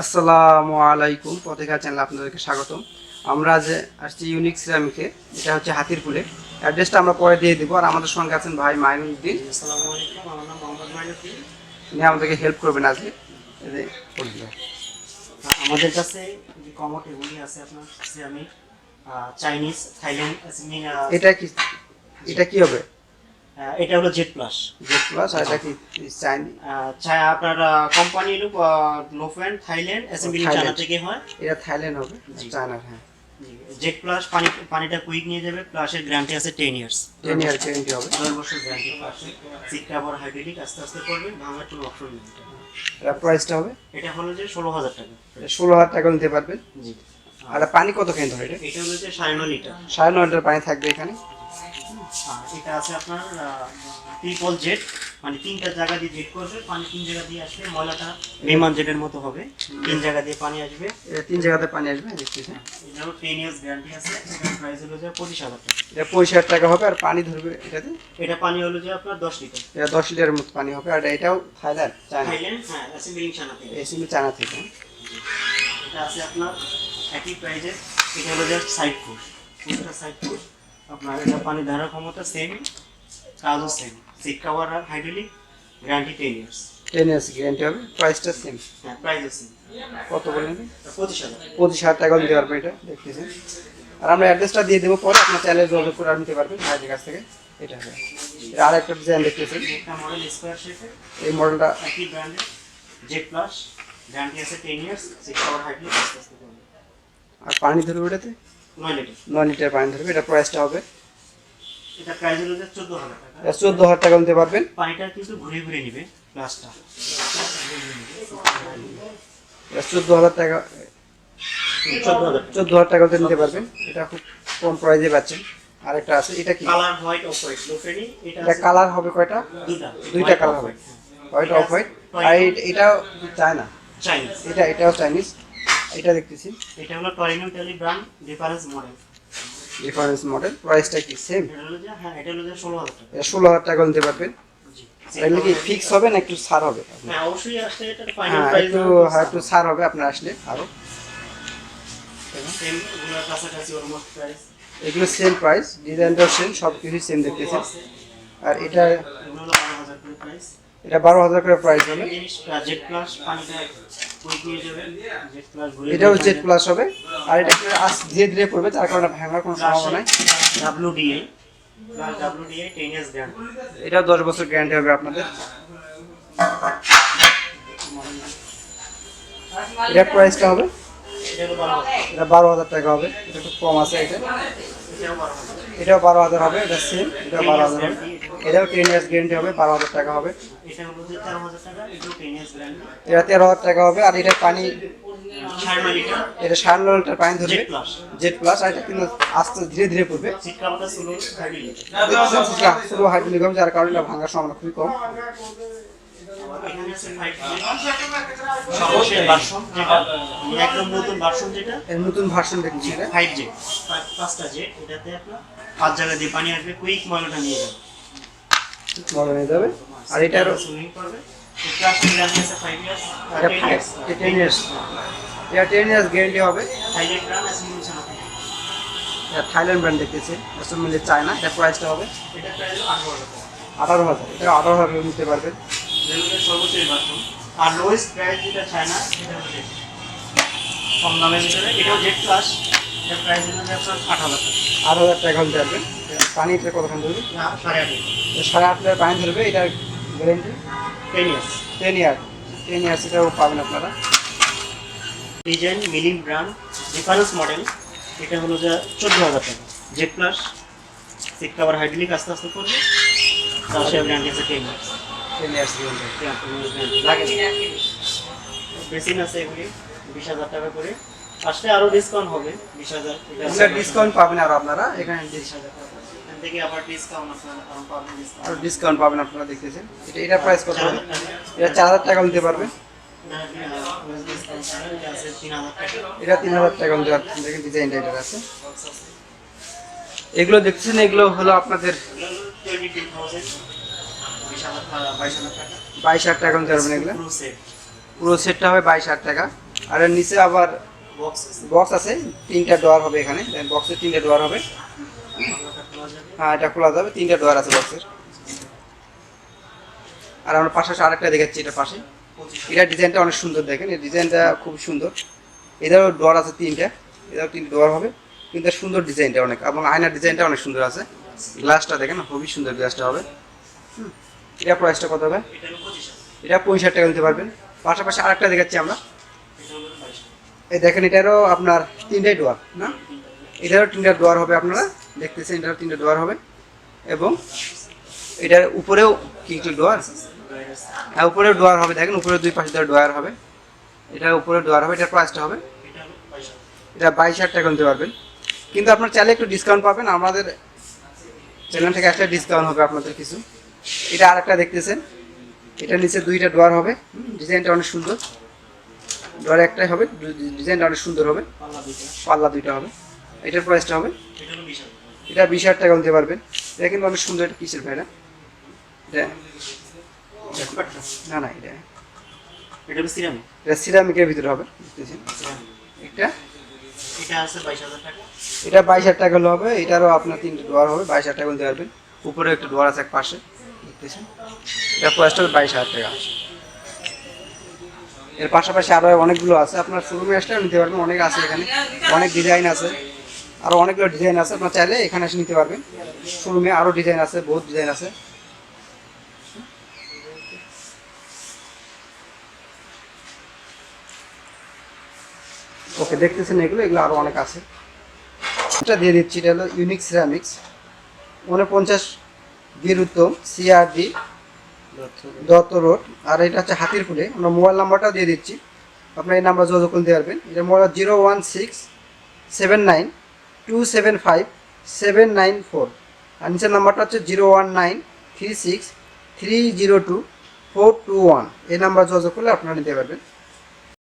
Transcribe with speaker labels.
Speaker 1: আসসালামু আলাইকুম। পত্রিকা চ্যানেল আপনাদেরকে স্বাগতম। আমরা যে আসছি ইউনিক সিরামিকে এটা হচ্ছে হাতিরপুলে। অ্যাড্রেসটা আমরা পরে দিয়ে দেবো। আর আমাদের সঙ্গে আছেন ভাই মাইনুদ্দিন।
Speaker 2: আসসালামু আলাইকুম। আমার নাম মোহাম্মদ মাইনুদ্দিন।
Speaker 1: উনি আমাদেরকে হেল্প করবেন আজকে।
Speaker 2: আমাদের কাছে যে এগুলি আছে আপনার সিরামিক চাইনিজ থাইল্যান্ড
Speaker 1: এটা কি এটা কি হবে?
Speaker 2: এটা হলো জেড প্লাস।
Speaker 1: জেড প্লাস আর এটা কি চাইনি
Speaker 2: আপনার কোম্পানি হলো লোফ্যান্ড থাইল্যান্ড অ্যাসেম্বলি চায়না থেকে হয়।
Speaker 1: এটা থাইল্যান্ড হবে
Speaker 2: জি।
Speaker 1: চায়নার হ্যাঁ।
Speaker 2: জেড প্লাস পানি পানিটা কুইক নিয়ে যাবে প্লাসের গ্যারান্টি আছে ten years
Speaker 1: ten year guarantee হবে।
Speaker 2: দশ বছর গ্যারান্টি প্লাসে সিট কাভার হাইড্রোলিক আস্তে আস্তে করবে ভাঙার কোনো অপশন নেই।
Speaker 1: এটা প্রাইসটা হবে?
Speaker 2: এটা হলো যে ষোলো হাজার টাকা।
Speaker 1: এটা ষোলো হাজার টাকা নিতে পারবেন।
Speaker 2: জি।
Speaker 1: আর পানি কত কেন ধরে এটা?
Speaker 2: এটা হলো যে সাড়ে নয় লিটার।
Speaker 1: সাড়ে নয় লিটার পানি থাকবে এখানে।
Speaker 2: আর এটা আছে আপনার ট্রিপল জেট মানে তিনটা জায়গা দিয়ে জেট করবে পানি তিন জায়গা দিয়ে আসবে ময়লাটা বিমান জেটের মতো হবে। তিন জায়গা দিয়ে পানি আসবে।
Speaker 1: তিন জায়গাতে পানি আসবে দেখতেছি
Speaker 2: এটারও টেন ইয়ার্স গ্যারান্টি আছে এটার প্রাইস হলো যে পঁচিশ হাজার টাকা।
Speaker 1: এটা পঁচিশ হাজার টাকা হবে আর পানি ধরবে এটাতে?
Speaker 2: এটা পানি হলো যে আপনার দশ লিটার।
Speaker 1: এটা দশ লিটারের মতো পানি হবে আর এটাও থাইল্যান্ড
Speaker 2: থাইল্যান্ড হ্যাঁ অ্যাসেম্বলিং চানা থেকে।
Speaker 1: এসিমি চায়না থেকে।
Speaker 2: এটা আছে আপনার একই প্রাইজে এটা হলো যে সাইড ফুড সাইড ফুড আপনার এটা পানি ধরার ক্ষমতা সেম কাজও সেম সিট কাভার আর hydraulic guarantee ten years
Speaker 1: ten years guarantee হবে প্রাইসটা সেম
Speaker 2: হ্যাঁ প্রাইজও সেম
Speaker 1: কত করে নেবে
Speaker 2: পঁচিশ হাজার।
Speaker 1: পঁচিশ হাজার টাকা দিতে পারবেন এটা দেখতেছেন আর আমরা অ্যাড্রেসটা দিয়ে দেবো পরে আপনার চ্যানেলে যোগাযোগ করে আর নিতে পারবেন ভাইদের কাছ থেকে। এটা হবে। আর একটা ডিজাইন দেখতেছেন
Speaker 2: মডেল স্কোয়ার শেপে
Speaker 1: এই মডেলটা
Speaker 2: একই ব্র্যান্ডের জেড প্লাস গ্যারান্টি আছে ten years six hour hydraulic
Speaker 1: আর পানি ধরবে ওটাতে?
Speaker 2: নয় লিটার।
Speaker 1: পানি ধরবে এটা প্রাইসটা হবে।
Speaker 2: এটা প্রাইস হলো চোদ্দ হাজার টাকা।
Speaker 1: এটা চোদ্দ হাজার টাকা নিতে পারবেন।
Speaker 2: পানিটা কিন্তু ঘুরে ঘুরে নিবে গ্লাসটা
Speaker 1: এটা হাজার টাকা
Speaker 2: চোদ্দ হাজার
Speaker 1: চোদ্দ টাকাতে নিতে পারবেন। এটা খুব কম প্রাইসে পাচ্ছেন। আরেকটা আছে এটা কি?
Speaker 2: কালার হোয়াইট অফ হোয়াইট এটা
Speaker 1: এটা কালার হবে কয়টা?
Speaker 2: দুইটা।
Speaker 1: দুইটা কালার হবে। হোয়াইট অফ হোয়াইট আর এটাও চায়না।
Speaker 2: চাইনিজ
Speaker 1: এটা এটাও চাইনিজ এটা দেখতেছি।
Speaker 2: এটা হলো Torino tele brand difference model
Speaker 1: difference model প্রাইসটা কি সেম
Speaker 2: এটা হলো যে হ্যাঁ এটা হলো যে ষোলো হাজার টাকা।
Speaker 1: এটা ষোলো হাজার টাকা নিতে পারবেন। তাহলে কি ফিক্স হবে না একটু ছাড় হবে?
Speaker 2: হ্যাঁ অবশ্যই আসলে এটা ফাইনাল
Speaker 1: হ্যাঁ
Speaker 2: প্রাইস
Speaker 1: একটু হ্যাঁ একটু ছাড়। হবে আপনার আসলে আরও।
Speaker 2: সেম এগুলোর কাছাকাছি অলমোস্ট প্রাইস
Speaker 1: এগুলো সেম প্রাইস ডিজাইনটাও সেম সব কিছুই সেম দেখতেছেন আর এটা
Speaker 2: এগুলো হলো বারো হাজার প্রাইস
Speaker 1: এটা বারো হাজার করে প্রাইস হবে।
Speaker 2: জেড
Speaker 1: এটাও জেড প্লাস হবে। আর এটা ধীরে ধীরে পড়বে যার কারণে ভাঙার কোনো সম্ভাবনা নাই।
Speaker 2: ডাব্লিউ ডিএ প্লাস টেন
Speaker 1: এটাও দশ বছর গ্যারান্টি হবে আপনাদের। এটা প্রাইসটা হবে।
Speaker 2: এটা বারো হাজার
Speaker 1: এটা টাকা হবে। এটা একটু কম আছে এটা।
Speaker 2: এটাও বারো হাজার
Speaker 1: হবে, এটা সেম এটাও বারো হাজার হবে। এটাও টেন ইয়ার্স গ্যারেন্টি হবে বারো হাজার টাকা হবে।
Speaker 2: এটা তেরো হাজার টাকা
Speaker 1: হবে আর এটা পানি এটা সাড়ে নয় লিটার পানি ধরবে।
Speaker 2: জেড প্লাস
Speaker 1: আর এটা কিন্তু আস্তে ধীরে ধীরে পড়বে।
Speaker 2: সিট কাভারটা ষোলো থার্টি
Speaker 1: শুরু হাইড্রোলিক হবে যার কারণে ভাঙার সম্ভাবনা খুবই কম।
Speaker 2: ফাইভ নতুন ভার্সন
Speaker 1: দেখছি।
Speaker 2: জে পাঁচটা জে এটাতে আপনার পাঁচ জায়গা দিয়ে পানি আসবে কুইক ময়লাটা নিয়ে যাবে। গ্যারান্টি আছে ফাইভ ইয়ার্স
Speaker 1: এটা টেন ইয়ার্স এটা টেন ইয়ার্স গ্যারেন্টি হবে।
Speaker 2: থাইল্যান্ড ব্র্যান্ড
Speaker 1: দেখতেছে মিলে চায়না। এটা প্রাইসটা হবে
Speaker 2: আঠারো হাজার
Speaker 1: এটা আঠারো হাজার নিতে পারবেন।
Speaker 2: ভার্সন আর লোয়েস্ট প্রাইস যেটা চায়না সেটা কম দামের ভিতরে। এটাও জেড প্লাস এটা প্রাইস হলো আট হাজার টাকা।
Speaker 1: আট হাজার টাকা পারবেন পানি এটা কতক্ষণ ধরবে?
Speaker 2: সাড়ে আট।
Speaker 1: সাড়ে আট লিটার পানি ধরবে এটার guarantee
Speaker 2: ten years
Speaker 1: ten year ten years এটাও পাবেন আপনারা।
Speaker 2: Design milling brand difference model এটা হলো যে চোদ্দ হাজার টাকা। Z plus seat cover hydraulic আস্তে আস্তে করবে তার সে ব্র্যান্ড আছে ten years
Speaker 1: ten years guarantee
Speaker 2: basin আছে এগুলি বিশ হাজার টাকা করে। আসলে আরও ডিসকাউন্ট হবে বিশ হাজার।
Speaker 1: ডিসকাউন্ট পাবেন আর আপনারা। এখানে
Speaker 2: বিশ হাজার টাকা। এখান থেকে আবার ডিসকাউন্ট আপনার পাবেন ডিসকাউন্ট
Speaker 1: পাবেন আপনারা দেখতেছেন। এটা এটা প্রাইস কত হবে? এটা চার হাজার টাকা নিতে
Speaker 2: টাকা
Speaker 1: এটা তিন হাজার টাকা নিতে পারবেন দেখেন ডিজাইনটা এটার আছে। এগুলো দেখছেন এগুলো হলো আপনাদের
Speaker 2: বাইশ হাজার টাকা
Speaker 1: নিতে পারবেন এগুলো।
Speaker 2: পুরো
Speaker 1: সেটটা হবে বাইশ হাজার টাকা। আর নিচে আবার
Speaker 2: বক্স আছে।
Speaker 1: বক্স তিনটা ডোয়ার হবে এখানে। বক্সের তিনটা ডোয়ার হবে। হ্যাঁ এটা খোলা যাবে। তিনটা ডোয়ার আছে বক্সের আর আমরা পাশাপাশি আরেকটা দেখাচ্ছি এটা পাশে।
Speaker 2: পঁচিশ
Speaker 1: এটা ডিজাইনটা অনেক সুন্দর দেখেন। এই ডিজাইনটা খুব সুন্দর। এটারও ডোয়ার আছে তিনটা। এটাও তিনটা ডোয়ার হবে। কিন্তু সুন্দর ডিজাইনটা অনেক। এবং আয়নার ডিজাইনটা অনেক সুন্দর আছে। গ্লাসটা দেখেন খুবই সুন্দর গ্লাসটা হবে। হুম। এটা প্রাইসটা কত হবে?
Speaker 2: এটা পঁচিশ
Speaker 1: টাকা নিতে পারবেন। পাশাপাশি আরেকটা দেখাচ্ছি আমরা। এই দেখেন এটারও আপনার তিনটাই ডোয়ার না? এটারও তিনটা ডোয়ার হবে আপনারা। দেখতেছেন এটারও তিনটা ডোয়ার হবে। এবং এটার উপরেও কি কি ডোয়ার? হ্যাঁ উপরেও ডোয়ার হবে, দেখেন উপরে দুই পাশে ধরে ডোয়ার হবে। এটার উপরে ডোয়ার হবে এটার প্রাইসটা হবে।
Speaker 2: এটা বাইশ
Speaker 1: এটা হাজার টাকা নিতে পারবেন। কিন্তু আপনার চাইলে একটু ডিসকাউন্ট পাবেন, আমাদের চ্যানেল থেকে একটা ডিসকাউন্ট হবে আপনাদের কিছু। এটা আর একটা দেখতেছেন এটা নিচে দুইটা ডোয়ার হবে। ডিজাইনটা অনেক সুন্দর। ডোয়ার একটাই হবে, ডিজাইনটা অনেক সুন্দর হবে।
Speaker 2: পাল্লা দুইটা
Speaker 1: হবে। এটার প্রাইসটা হবে।
Speaker 2: এটা বিশ
Speaker 1: হাজার টাকা নিতে পারবেন। এটা কিন্তু অনেক সুন্দর এটা কিসের ভাইরা এটা? না না এটা।
Speaker 2: এটা সিরামিক
Speaker 1: এটা সিরামিকের ভিতরে হবে এটা?
Speaker 2: এটা আছে বাইশ হাজার টাকা।
Speaker 1: হলে হবে এটারও আপনার তিনটে ডোয়ার হবে বাইশ হাজার টাকা নিতে পারবেন। উপরে একটা ডোয়ার আছে এক পাশে দেখতেছেন? এটা বাইশ হাজার টাকা। এর পাশাপাশি আরও অনেকগুলো আছে আপনার শোরুমে আসলেও নিতে পারবেন অনেক আছে এখানে অনেক ডিজাইন আছে। আরও অনেকগুলো ডিজাইন আছে, আপনার চাইলে এখানে এসে নিতে পারবেন। শোরুমে আরও ডিজাইন আছে, বহুত ডিজাইন আছে। ওকে দেখতেছেন এগুলো এগুলো আরও অনেক আছে। এটা দিয়ে দিচ্ছি, এটা হলো ইউনিক সিরামিক্স উনপঞ্চাশ বীরুত্তম সিআরডি দত্ত রোড। আর এটা হচ্ছে হাতির ফুলে আমরা মোবাইল নাম্বারটাও দিয়ে দিচ্ছি। আপনার এই নাম্বার যোগাযোগ করতে পারবেন। এটা mobile zero one six seven nine two seven five seven nine four আর নাম্বারটা হচ্ছে zero one nine three six three zero two four two one এই নাম্বার যোগাযোগ করলে আপনারা নিতে পারবেন।